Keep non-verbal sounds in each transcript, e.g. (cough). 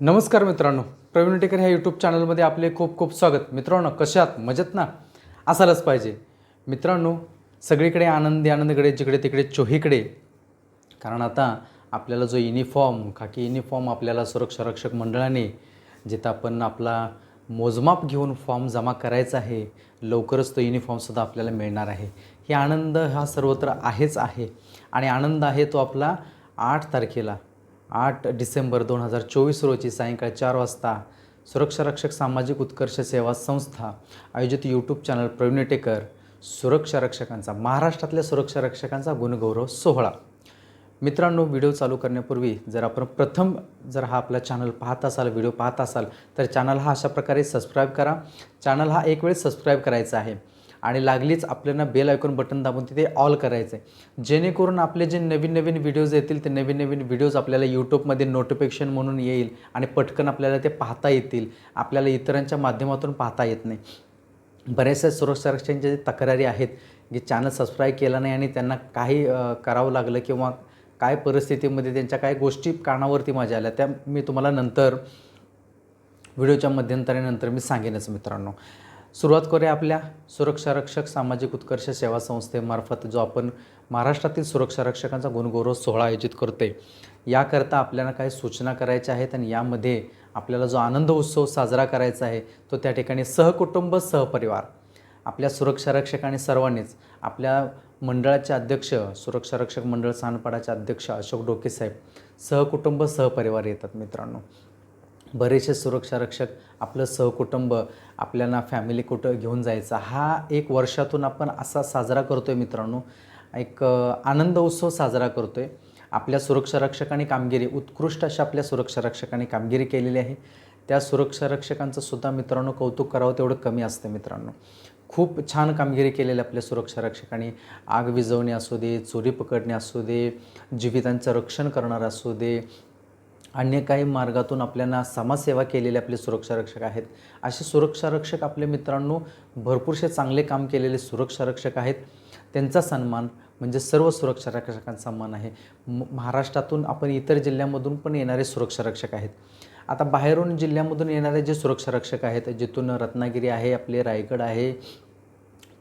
नमस्कार मित्रांनो. प्रवीण टेकर ह्या यूट्यूब चॅनलमध्ये आपले खूप खूप स्वागत. मित्रांनो कशात मजेत ना? असायलाच पाहिजे. मित्रांनो सगळीकडे आनंदी आनंदकडे जिकडे तिकडे चोहीकडे. कारण आता आपल्याला जो युनिफॉर्म खाकी युनिफॉर्म आपल्याला सुरक्षा रक्षक मंडळाने जिथं आपण आपला मोजमाप घेऊन फॉर्म जमा करायचा आहे लवकरच तो युनिफॉर्मसुद्धा आपल्याला मिळणार आहे. हे आनंद हा सर्वत्र आहेच आहे. आणि आनंद आहे तो आपला आठ तारखेला. आठ डिसेंबर दोन हजार चोवीस रोजी सायंकाळी चार वाजता सुरक्षा रक्षक सामाजिक उत्कर्ष सेवा संस्था आयोजित यूट्यूब चॅनल प्रवीण टेकर सुरक्षा रक्षकांचा महाराष्ट्रातल्या सुरक्षा रक्षकांचा गुणगौरव सोहळा. मित्रांनो व्हिडिओ चालू करण्यापूर्वी जर आपण प्रथम जर हा आपला चॅनल पाहत असाल व्हिडिओ पाहत असाल तर चॅनल हा अशा प्रकारे सबस्क्राईब करा. चॅनल हा एक वेळेस सबस्क्राईब करायचा आहे. आणि लागलीच आपल्याला बेल आयकॉन बटन दाबून तिथे ऑल करायचं आहे जेणेकरून आपले जे नवीन नवीन व्हिडिओज येतील ते नवीन नवीन व्हिडिओज आपल्याला यूट्यूबमध्ये नोटिफिकेशन म्हणून येईल आणि पटकन आपल्याला ते पाहता येतील. आपल्याला इतरांच्या माध्यमातून पाहता येत नाही. बऱ्याचशा सुरक्षा जे तक्रारी आहेत की चॅनल सबस्क्राईब केला नाही आणि त्यांना काही करावं लागलं किंवा काय परिस्थितीमध्ये त्यांच्या काय गोष्टी कानावरती माझ्या आल्या त्या मी तुम्हाला नंतर व्हिडिओच्या मध्यंतरानंतर मी सांगेनच मित्रांनो. सुरुवात करूया आपल्या सुरक्षा रक्षक सामाजिक उत्कर्ष सेवा संस्थेमार्फत जो आपण महाराष्ट्रातील सुरक्षा रक्षकांचा गुणगौरव सोहळा आयोजित करतोय. याकरता आपल्याला काही सूचना करायच्या आहेत आणि यामध्ये आपल्याला जो आनंद उत्सव साजरा करायचा आहे तो त्या ठिकाणी सहकुटुंब सहपरिवार आपल्या सुरक्षा आणि सर्वांनीच आपल्या मंडळाचे अध्यक्ष सुरक्षा रक्षक मंडळ सानपाडाचे अध्यक्ष अशोक डोके साहेब सहकुटुंब सहपरिवार येतात मित्रांनो. बरेचसे सुरक्षा रक्षक आपलं सहकुटुंब आपल्याला फॅमिली कुठं घेऊन जायचा हा एक वर्षातून आपण असा साजरा करतो आहे मित्रांनो. एक आनंद उत्सव साजरा करतो आहे आपल्या सुरक्षा रक्षकांनी कामगिरी उत्कृष्ट अशा आपल्या सुरक्षा रक्षकांनी कामगिरी केलेली आहे. त्या सुरक्षा रक्षकांचं सुद्धा मित्रांनो कौतुक करावं तेवढं कमी असतं मित्रांनो. खूप छान कामगिरी केलेली आपल्या सुरक्षा रक्षकांनी आग विझवणे असू दे चोरी पकडणे असू दे जीवितांचं रक्षण करणार असू दे अन्य काही मार्गातून आपल्याला समाजसेवा केलेले आपले सुरक्षारक्षक आहेत. असे सुरक्षारक्षक आपल्या आपले मित्रांनो भरपूरसे चांगले काम केलेले सुरक्षारक्षक आहेत. त्यांचा सन्मान म्हणजे सर्व सुरक्षारक्षकांचा सन्मान आहे. म महाराष्ट्रातून आपण इतर जिल्ह्यामधून पण येणारे सुरक्षारक्षक आहेत. आता बाहेरून जिल्ह्यामधून येणारे जे सुरक्षा रक्षक आहेत जिथून रत्नागिरी आहे आपले रायगड आहे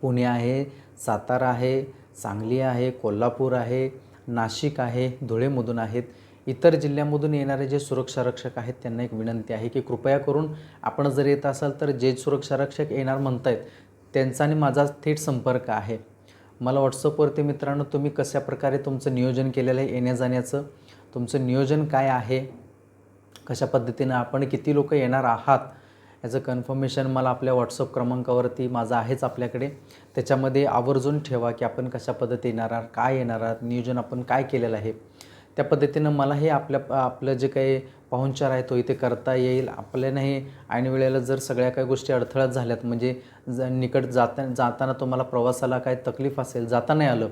पुणे आहे सातारा आहे सांगली आहे कोल्हापूर आहे नाशिक आहे धुळेमधून आहेत. इतर जिल्ह्यामधून येणारे जे सुरक्षा रक्षक आहेत त्यांना एक विनंती आहे की कृपया करून आपण जर येत असाल तर जे सुरक्षा रक्षक येणार म्हणतायत त्यांचा आणि माझा थेट संपर्क आहे. मला व्हॉट्सअपवरती मित्रांनो तुम्ही कशा प्रकारे तुमचं नियोजन केलेलं आहे येण्या जाण्याचं तुमचं नियोजन काय आहे कशा पद्धतीनं आपण किती लोक येणार आहात याचं कन्फर्मेशन मला आपल्या व्हॉट्सअप क्रमांकावरती माझं आहेच आपल्याकडे. त्याच्यामध्ये आवर्जून ठेवा की आपण कशा पद्धती येणार आहात काय येणार आहात नियोजन आपण काय केलेलं आहे. त्या पद्धतीनं मला हे आपल्या आपलं जे काही पाहुणचार आहे तो इथे करता येईल आपल्याला हे ऐन वेळेला जर सगळ्या काही गोष्टी अडथळ्यात झाल्यात म्हणजे ज निकट जाता जाताना तुम्हाला प्रवासाला काय तकलीफ असेल जाता नाही आलं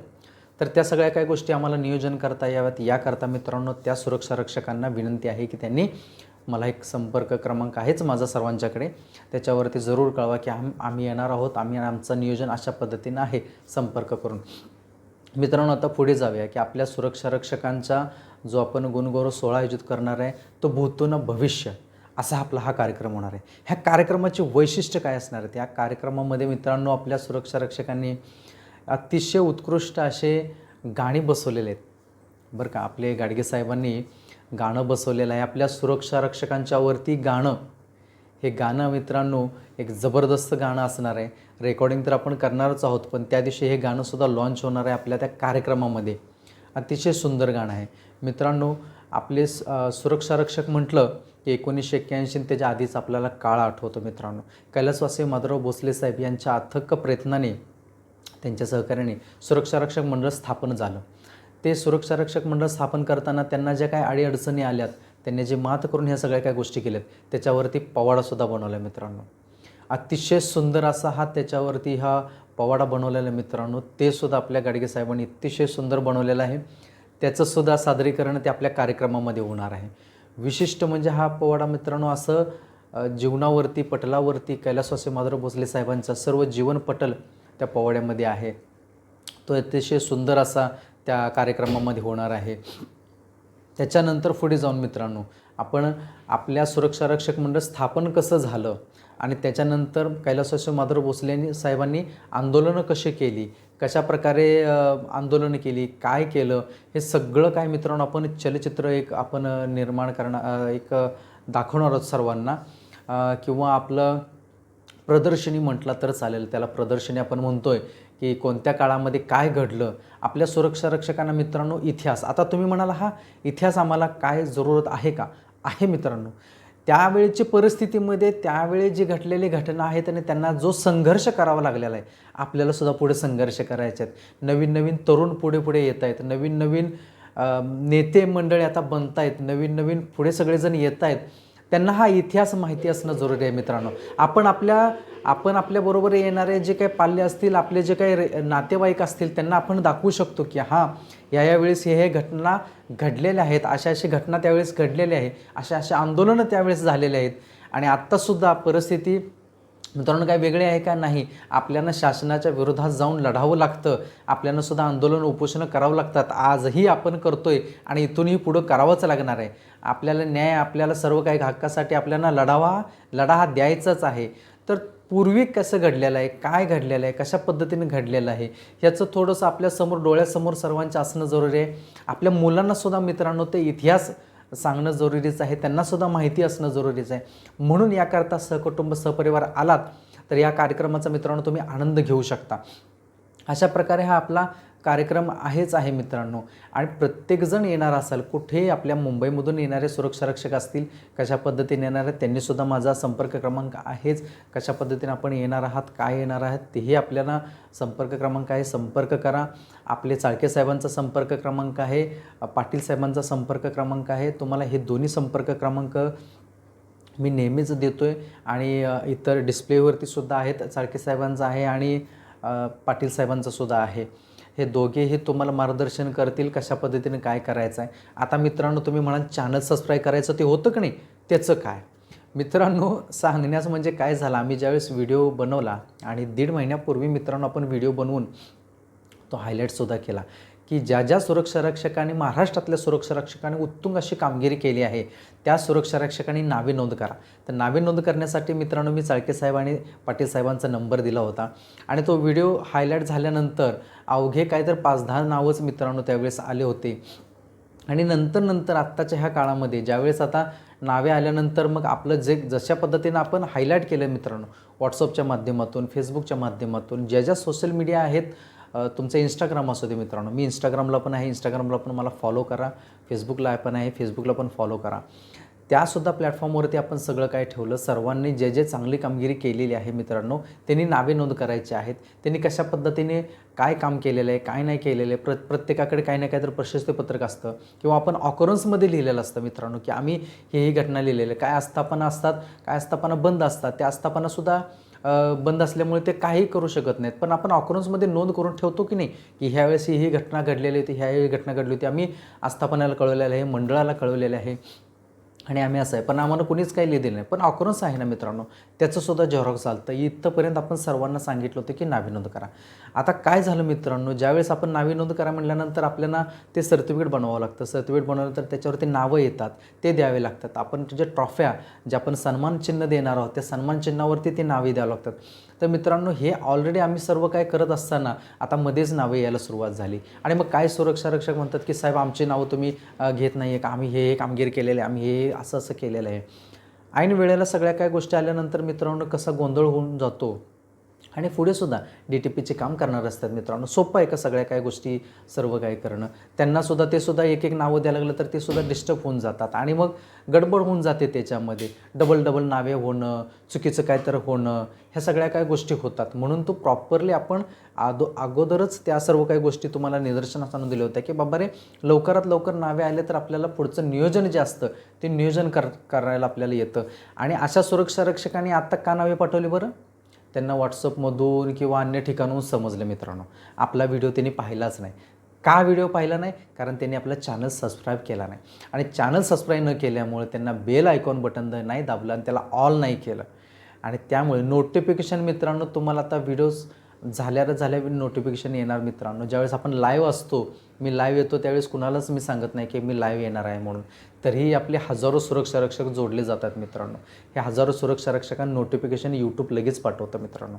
तर त्या सगळ्या काही गोष्टी आम्हाला नियोजन करता याव्यात. याकरता मित्रांनो त्या सुरक्षा रक्षकांना विनंती आहे की त्यांनी मला एक संपर्क क्रमांक आहेच माझा सर्वांच्याकडे. त्याच्यावरती जरूर कळवा की आम आम्ही येणार आहोत आम्ही आमचं नियोजन अशा पद्धतीनं आहे संपर्क करून. मित्रांनो आता पुढे जाऊया की आपल्या सुरक्षा रक्षकांचा जो आपण गुणगौरव सोहळा आयोजित करणार आहे तो भूतून भविष्य असा आपला हा कार्यक्रम होणार आहे. ह्या कार्यक्रमाचे वैशिष्ट्य काय असणार आहे त्या कार्यक्रमामध्ये मित्रांनो आपल्या सुरक्षा रक्षकांनी अतिशय उत्कृष्ट असे गाणी बसवलेले आहेत. बरं का आपले गाडगे साहेबांनी गाणं बसवलेलं आहे. आपल्या सुरक्षा रक्षकांच्यावरती गाणं हे गाणं मित्रांनो एक जबरदस्त गाणं असणार आहे. रेकॉर्डिंग तर आपण करणारच आहोत पण त्या दिवशी हे गाणंसुद्धा लॉन्च होणार आहे आपल्या त्या कार्यक्रमामध्ये. अतिशय सुंदर गाणं आहे. मित्रांनो आपले स- सुरक्षा रक्षक म्हटलं की एकोणीसशे एक्क्याऐंशी त्याच्या आधीच आपल्याला काळ आठवतो मित्रांनो. कैलासवासी माधवराव भोसले साहेब यांच्या अथक प्रयत्नाने त्यांच्या सहकार्याने सुरक्षा रक्षक मंडळ स्थापन झालं. ते सुरक्षा रक्षक मंडळ स्थापन करताना त्यांना ज्या काही अडीअडचणी आल्यात त्यांनी जे मात करून ह्या सगळ्या काय गोष्टी केल्यात त्याच्यावरती पवाडासुद्धा बनवला मित्रांनो. अतिशय सुंदर असा हा त्याच्यावरती हा पवाडा बनवलेला आहे मित्रांनो. ते सुद्धा आपल्या गाडगे साहेबांनी अतिशय सुंदर बनवलेलं आहे. त्याचंसुद्धा सादरीकरण ते आपल्या कार्यक्रमामध्ये होणार आहे. विशिष्ट म्हणजे हा पवाडा मित्रांनो असं जीवनावरती पटलावरती कैलासवासी माधवराव भोसले साहेबांचा सर्व जीवनपटल त्या पवाड्यामध्ये आहे. तो अतिशय सुंदर असा त्या कार्यक्रमामध्ये होणार आहे. त्याच्यानंतर पुढे जाऊन मित्रांनो आपण आपल्या सुरक्षा रक्षक मंडळ स्थापन कसं झालं आणि त्याच्यानंतर कैलासवासी माधव भोसले यांनी- साहेबांनी आंदोलनं कशी केली कशा प्रकारे आंदोलनं केली काय केलं हे सगळं काय मित्रांनो आपण चलचित्र एक आपण निर्माण करणार एक दाखवणार आहोत सर्वांना. किंवा आपलं प्रदर्शनी म्हटलं तर चालेल त्याला प्रदर्शनी आपण म्हणतोय. की कोणत्या काळामध्ये काय घडलं आपल्या सुरक्षा रक्षकांना मित्रांनो इतिहास. आता तुम्ही म्हणाला हा इतिहास आम्हाला काय जरूरत आहे का? आहे मित्रांनो. त्यावेळेची परिस्थितीमध्ये त्यावेळी जी घडलेली घटना आहेत आणि त्यांना जो संघर्ष करावा लागलेला आहे आपल्याला सुद्धा पुढे संघर्ष करायचे आहेत. नवीन नवीन तरुण पुढे पुढे येत आहेत. नवीन नवीन नेते मंडळी आता बनत आहेत. नवीन नवीन पुढे सगळेजण येत आहेत. त्यांना हा इतिहास माहिती असणं जरुरी आहे मित्रांनो. आपण आपल्या आपण आपल्याबरोबर येणारे जे काही पाल्य असतील आपले जे काही रे- नातेवाईक असतील त्यांना आपण दाखवू शकतो की हां या यावेळेस हे हे घटना घडलेल्या आहेत. अशा अशी घटना त्यावेळेस घडलेल्या आहे अशा अशा आंदोलनं त्यावेळेस झालेले आहेत. आणि आत्तासुद्धा परिस्थिती मित्रांनो काय वेगळे आहे का नाही? आपल्याला शासनाच्या विरोधात जाऊन लढावं लागतं. आपल्याला सुद्धा आंदोलन उपोषणं करावं लागतात. आजही आपण करतोय आणि इथूनही पुढं करावंच लागणार आहे. आपल्याला न्याय आपल्याला सर्व काही हक्कासाठी आपल्याला लढावा लढा हा द्यायचाच आहे. तर पूर्वी कसं घडलेलं आहे काय घडलेलं आहे कशा पद्धतीने घडलेलं आहे याचं थोडंसं आपल्यासमोर डोळ्यासमोर सर्वांचं असणं जरुरी आहे. आपल्या मुलांनासुद्धा मित्रांनो ते इतिहास सांगणं जरुरीचं आहे त्यांनासुद्धा माहिती असणं जरुरीचं आहे. म्हणून याकरता सहकुटुंब सहपरिवार आलात तर या कार्यक्रमाचा मित्रांनो तुम्ही आनंद घेऊ शकता. अशा प्रकारे हा आपला कार्यक्रम आहेच आहे मित्रांनो. आणि प्रत्येकजण येणार असाल कुठेही आपल्या मुंबईमधून येणारे सुरक्षा रक्षक असतील कशा पद्धतीने येणार आहेत त्यांनीसुद्धा माझा संपर्क क्रमांक आहेच. कशा पद्धतीने आपण येणार आहात काय येणार आहात तेही आपल्याला संपर्क क्रमांक आहे. संपर्क करा. आपले चाळके साहेबांचा संपर्क क्रमांक आहे. पाटील साहेबांचा संपर्क क्रमांक आहे. तुम्हाला हे दोन्ही संपर्क क्रमांक मी नेहमीच देतो आहे आणि इतर डिस्प्लेवरती सुद्धा आहेत. चाळके साहेबांचा आहे आणि पाटील साहेबांचासुद्धा आहे. हे दोघेही तुम्हाला मार्गदर्शन करतील कशा पद्धतीने काय करायचं आहे. आता मित्रांनो तुम्ही म्हणाल चॅनल सबस्क्राईब करायचं ते होतं की नाही? त्याचं काय? मित्रांनो सांगण्यास म्हणजे काय झालं? आम्ही ज्यावेळेस व्हिडिओ बनवला आणि दीड महिन्यापूर्वी मित्रांनो आपण व्हिडिओ बनवून तो हायलाईटसुद्धा केला. की ज्या ज्या सुरक्षा रक्षकांनी महाराष्ट्रातल्या सुरक्षारक्षकांनी उत्तुंग अशी कामगिरी केली आहे त्या सुरक्षा रक्षकांनी नावे नोंद करा. तर नावे नोंद करण्यासाठी मित्रांनो मी चाळके साहेब आणि पाटील साहेबांचा नंबर दिला होता. आणि तो व्हिडिओ हायलाईट झाल्यानंतर अवघे काय तर पाच दहा नावच मित्रांनो त्यावेळेस आले होते. आणि नंतर नंतर आत्ताच्या ह्या काळामध्ये ज्यावेळेस आता नावे आल्यानंतर मग आपलं जे जशा पद्धतीनं आपण हायलाईट केलं मित्रांनो व्हॉट्सअपच्या माध्यमातून फेसबुकच्या माध्यमातून ज्या ज्या सोशल मीडिया आहेत तुमचं इंस्टाग्राम असू दे मित्रांनो. मी इंस्टाग्रामला पण आहे. इंस्टाग्रामला पण मला फॉलो करा. फेसबुकला पण आहे. फेसबुकला पण फॉलो करा. त्यासुद्धा प्लॅटफॉर्मवरती आपण सगळं काय ठेवलं. सर्वांनी जे जे चांगली कामगिरी केलेली आहे मित्रांनो त्यांनी नावे नोंद करायची आहेत. त्यांनी कशा पद्धतीने काय काम केलेलं आहे काय नाही केलेलं आहे प्र प्रत्येकाकडे काही ना काहीतरी प्रशस्तीपत्रक असतं. किंवा आपण ऑकरन्समध्ये लिहिलेलं असतं मित्रांनो की आम्ही ही ही घटना लिहिलेलं आहे. काय आस्थापना असतात काय आस्थापना बंद असतात त्या आस्थापनासुद्धा बंद असल्यामुळे ते काही करू शकत नाहीत. पण आपण ऑकरन्समध्ये नोंद करून ठेवतो की नाही की ह्यावेळेस ही ही घटना घडलेली होती ह्यावेळी घटना घडली होती आम्ही आस्थापनाला कळवलेलं आहे मंडळाला कळवलेलं आहे. आणि आम्ही असं आहे. पण आम्हाला कुणीच काही लिहिलेलं नाही. पण ऑकरन्स आहे ना मित्रांनो त्याचंसुद्धा झेरॉक्स चालतं. इथंपर्यंत आपण सर्वांना सांगितलं होतं की नावी नोंद करा. आता काय झालं मित्रांनो ज्यावेळेस आपण नावे नोंद करा म्हटल्यानंतर आपल्याला ते सर्टिफिकेट बनवावं लागतं. सर्टिफिकेट बनवलं तर त्याच्यावरती नावं येतात ते द्यावे लागतात. आपण जे ट्रॉफ्या ज्या आपण सन्मान चिन्ह देणार आहोत त्या सन्मान चिन्हावरती ते नावे द्यावं लागतात. तर मित्रांनो हे ऑलरेडी आम्ही सर्व काय करत असताना आता मध्येच नावे यायला सुरुवात झाली. आणि मग काय सुरक्षा रक्षक म्हणतात की साहेब आमची नावं तुम्ही घेत नाही आहे का? आम्ही हे हे कामगिरी केलेले आहे. आम्ही हे असं असं केलेलं आहे. ऐन वेळेला सगळ्या काय गोष्टी आल्यानंतर मित्रांनो कसा गोंधळ होऊन जातो आणि पुढेसुद्धा डी टी पीचे काम करणार असतात मित्रांनो. सोपं आहे का सगळ्या काय गोष्टी सर्व काय करणं? त्यांनासुद्धा ते सुद्धा एक एक नावं द्यायला लागलं तर ते सुद्धा डिस्टर्ब होऊन जातात. आणि मग गडबड होऊन जाते त्याच्यामध्ये. डबल डबल नावे होणं चुकीचं काय तर होणं ह्या सगळ्या काय गोष्टी होतात. म्हणून तो प्रॉपरली आपण आदो अगोदरच त्या सर्व काही गोष्टी तुम्हाला निदर्शनास आणून दिल्या होत्या की बाबा रे लवकरात लवकर नावे आले तर आपल्याला पुढचं नियोजन जे असतं ते नियोजन कर करायला आपल्याला येतं. आणि अशा सुरक्षा रक्षकांनी आत्ता का नावे पाठवली बरं? त्यांना व्हॉट्सअपमधून किंवा अन्य ठिकाणून समजलं मित्रांनो. आपला व्हिडिओ त्यांनी पाहिलाच नाही. का व्हिडिओ पाहिला नाही? कारण त्यांनी आपला चॅनल सबस्क्राईब केला नाही. आणि चॅनल सबस्क्राईब न केल्यामुळे त्यांना बेल आयकॉन बटन नाही दाबलं आणि त्याला ऑल नाही केलं. आणि त्यामुळे नोटिफिकेशन मित्रांनो तुम्हाला आता व्हिडिओज झाल्या झाल्या नोटिफिकेशन येणार मित्रांनो. ज्यावेळेस आपण लाईव्ह असतो मी लाईव्ह येतो त्यावेळेस कुणालाच मी सांगत नाही की मी लाईव्ह येणार आहे म्हणून. तरीही आपले हजारो सुरक्षा रक्षक जोडले जातात मित्रांनो. हे हजारो सुरक्षा रक्षकांना नोटिफिकेशन यूट्यूब लगेच पाठवतं मित्रांनो.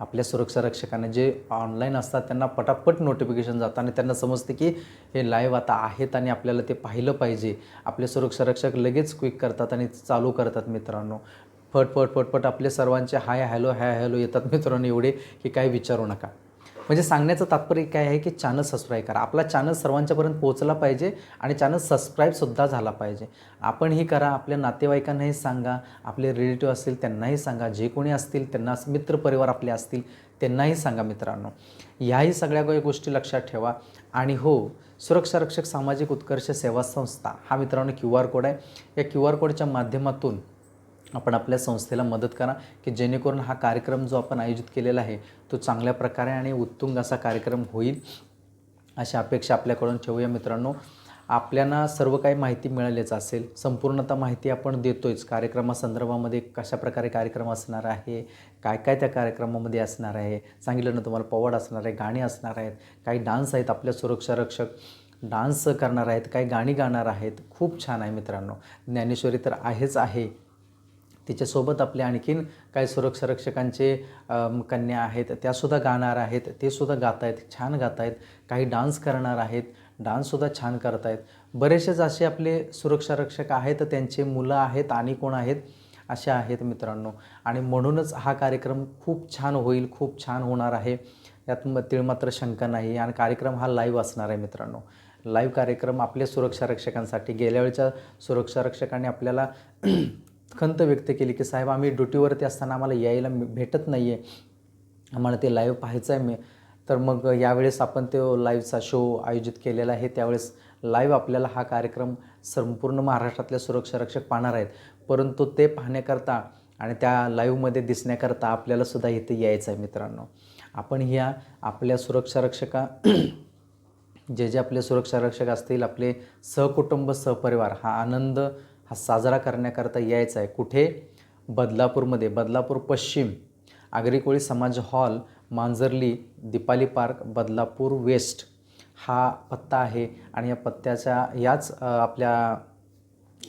आपल्या सुरक्षा रक्षकांना जे ऑनलाईन असतात त्यांना पटापट नोटिफिकेशन जातं आणि त्यांना समजते की हे लाईव्ह आता आहेत आणि आपल्याला ते पाहिलं पाहिजे. आपले सुरक्षा रक्षक लगेच क्विक करतात आणि चालू करतात मित्रांनो. फटफट फटफट आपले सर्वांचे हाय हॅलो हाय हॅलो येतात मित्रांनो एवढे की काही विचारू नका. म्हणजे सांगण्याचं तात्पर्य काय आहे की चॅनल सबस्क्राईब करा. आपला चॅनल सर्वांच्यापर्यंत पोहोचला पाहिजे आणि चॅनल सबस्क्राईबसुद्धा झाला पाहिजे. आपण हे करा आपल्या नातेवाईकांनाही सांगा आपले रिलेटिव्ह असतील त्यांनाही सांगा जे कोणी असतील त्यांना मित्रपरिवार आपले असतील त्यांनाही सांगा मित्रांनो. ह्याही सगळ्या गोष्टी लक्षात ठेवा. आणि हो सुरक्षा रक्षक सामाजिक उत्कर्ष सेवा संस्था हा मित्रांनो क्यू आर कोड आहे. या क्यू आर कोडच्या माध्यमातून आपण आपल्या संस्थेला मदत करा की जेणेकरून हा कार्यक्रम जो आपण आयोजित केलेला आहे तो चांगल्या प्रकारे आणि उत्तुंग असा कार्यक्रम होईल अशी अपेक्षा आपल्याकडून ठेवूया मित्रांनो. आपल्याला सर्व काही माहिती मिळालीच असेल संपूर्णतः माहिती आपण देतोयच. कार्यक्रमासंदर्भामध्ये कशा प्रकारे कार्यक्रम असणार आहे काय काय त्या कार्यक्रमामध्ये असणार आहे सांगितलं ना तुम्हाला पवाड असणार आहे गाणी असणार आहेत काही डान्स आहेत आपल्या सुरक्षा रक्षक डान्स करणार आहेत काही गाणी गाणार आहेत. खूप छान आहे मित्रांनो. ज्ञानेश्वरी तर आहेच आहे. तिच्यासोबत आपले आणखीन काही सुरक्षा रक्षकांचे कन्या आहेत त्यासुद्धा गाणार आहेत ते सुद्धा गात आहेत छान गात आहेत काही डान्स करणार आहेत डान्ससुद्धा छान करत आहेत बरेचसेच असे आपले सुरक्षा रक्षक आहेत त्यांचे मुलं आहेत आणि कोण आहेत? असे आहेत मित्रांनो. आणि म्हणूनच हा कार्यक्रम खूप छान होईल खूप छान होणार आहे. यात म तिळमात्र शंका नाही आणि कार्यक्रम हा लाईव्ह असणार आहे मित्रांनो. लाईव्ह कार्यक्रम आपल्या सुरक्षा रक्षकांसाठी गेल्या वेळच्या सुरक्षा रक्षकांनी आपल्याला खंत व्यक्त केली की साहेब आम्ही ड्युटीवरती असताना आम्हाला यायला भेटत नाही आहे आम्हाला ते लाईव्ह पाहायचं आहे मी. तर मग यावेळेस आपण तो लाईव्हचा शो आयोजित केलेला आहे. त्यावेळेस लाईव्ह आपल्याला हा कार्यक्रम संपूर्ण महाराष्ट्रातल्या सुरक्षा रक्षक पाहणार आहेत. परंतु ते पाहण्याकरता आणि त्या लाईव्हमध्ये दिसण्याकरता आपल्यालासुद्धा इथे यायचं आहे मित्रांनो. आपण ह्या आपल्या सुरक्षा रक्षका (clears throat) जे जे आपले सुरक्षा रक्षक असतील आपले सहकुटुंब सहपरिवार हा आनंद हा साजरा करण्याकरता यायचा आहे. कुठे? बदलापूरमध्ये. बदलापूर पश्चिम. आगरी समाज hall Manjarli Deepali park Badlapur west. हा पत्ता आहे आणि या पत्त्याच्या याच आपल्या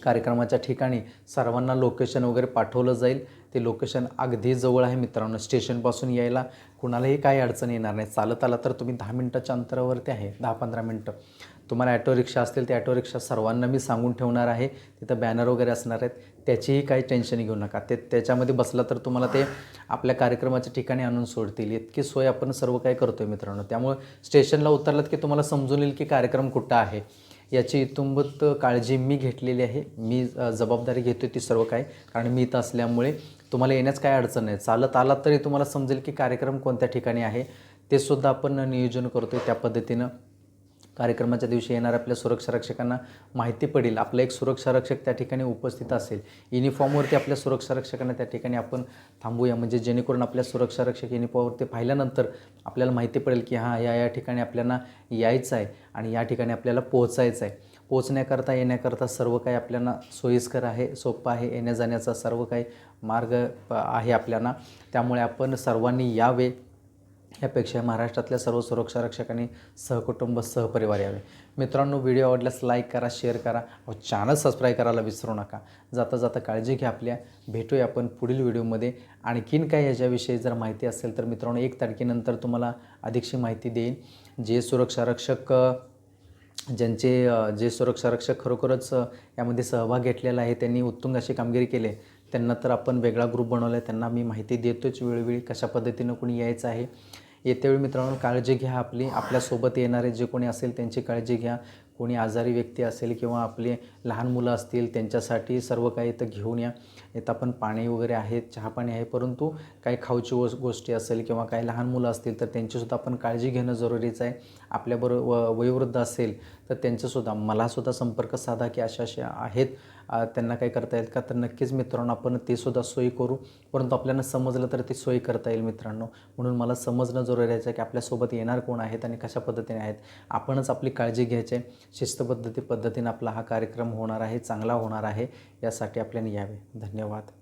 कार्यक्रमाच्या ठिकाणी सर्वांना लोकेशन वगैरे पाठवलं जाईल. ते लोकेशन अगदी जवळ आहे मित्रांनो. स्टेशनपासून यायला कुणालाही काही अडचण येणार नाही. चालत आला तर तुम्ही दहा मिनटाच्या अंतरावरती आहे. दहा पंधरा मिनटं. तुम्हाला ॲटो रिक्षा असतील ते ॲटो रिक्षा सर्वांना मी सांगून ठेवणार आहे. तिथं बॅनर वगैरे असणार आहेत. त्याचीही काही टेन्शन घेऊ नका. ते त्याच्यामध्ये बसला तर तुम्हाला ते आपल्या कार्यक्रमाच्या ठिकाणी आणून सोडतील. इतकी सोय आपण सर्व काही करतो आहे मित्रांनो. त्यामुळे स्टेशनला उतरलात की तुम्हाला समजून येईल की कार्यक्रम कुठं आहे. याची इतुंबत काळजी मी घेतलेली आहे. मी जबाबदारी घेतो ती सर्व काय कारण मी इथं असल्यामुळे तुम्हाला येण्यास काय अडचण नाही. चालत आलात तरी तुम्हाला समजेल की कार्यक्रम कोणत्या ठिकाणी आहे. ते सुद्धा आपण नियोजन करतो त्या पद्धतीनं. कार्यक्रमाच्या दिवशी येणाऱ्या आपल्या सुरक्षा रक्षकांना माहिती पडेल. आपला एक सुरक्षा रक्षक त्या ठिकाणी उपस्थित असेल. युनिफॉर्मवरती आपल्या सुरक्षा रक्षकांना त्या ठिकाणी आपण थांबूया. म्हणजे जेणेकरून आपल्या सुरक्षा रक्षक युनिफॉर्मवरती पाहिल्यानंतर आपल्याला माहिती पडेल की हां या या ठिकाणी आपल्याला यायचं आहे आणि या ठिकाणी आपल्याला पोहोचायचं आहे. पोचण्याकरता येण्याकरता सर्व काही आपल्याला सोयीस्कर आहे सोपं आहे. येण्या जाण्याचा सर्व काही मार्ग प- आहे आपल्याला. त्यामुळे आपण सर्वांनी यावे. यापेक्षा महाराष्ट्रातल्या सर्व सुरक्षा रक्षकांनी सहकुटुंब सहपरिवार यावे. मित्रांनो व्हिडिओ आवडल्यास लाईक करा शेअर करा व चॅनल सबस्क्राईब करायला विसरू नका. जाता जाता काळजी घ्या आपल्या. भेटूया आपण पुढील व्हिडिओमध्ये. आणखीन काय याच्याविषयी जर माहिती असेल तर मित्रांनो एक तारखेनंतर तुम्हाला अधिकशी माहिती देईन. जे सुरक्षा रक्षक ज्यांचे जे सुरक्षा रक्षक खरोखरच यामध्ये सहभाग घेतलेला आहे त्यांनी उत्तुंग अशी कामगिरी केली आहे. त्यांना तर आपण वेगळा ग्रुप बनवला आहे त्यांना मी माहिती देतोच वेळोवेळी कशा पद्धतीनं कोणी यायचं आहे. येत्या वेळी मित्रांनो काळजी घ्या आपली. आपल्यासोबत येणारे जे कोणी असेल त्यांची काळजी घ्या. कोणी आजारी व्यक्ती असेल किंवा आपले लहान मुलं असतील त्यांच्यासाठी सर्व काही इथं घेऊन या. इथं आपण पाणी वगैरे आहे चहा पाणी आहे परंतु काही खाऊची गोस गोष्टी असेल किंवा काही लहान मुलं असतील तर त्यांचीसुद्धा आपण काळजी घेणं जरुरीचं आहे. आपल्याबरोबर व वयोवृद्ध असेल तर त्यांचंसुद्धा मलासुद्धा संपर्क साधा की अशा अशा आहेत. त्यांना काही करता येईल का? तर नक्कीच मित्रांनो आपण ते सुद्धा सोयी करू. परंतु आपल्याला समजलं तर ती सोयी करता येईल मित्रांनो. म्हणून मला समजणं जरुरी आहे की आपल्यासोबत येणार कोण आहेत आणि कशा पद्धतीने आहेत आपणच आपली काळजी घ्यायची आहे. शिस्तपद्धती पद्धतीने आपला हा कार्यक्रम होणार आहे चांगला होणार आहे यासाठी आपल्याला यावे. धन्यवाद. धन्यवाद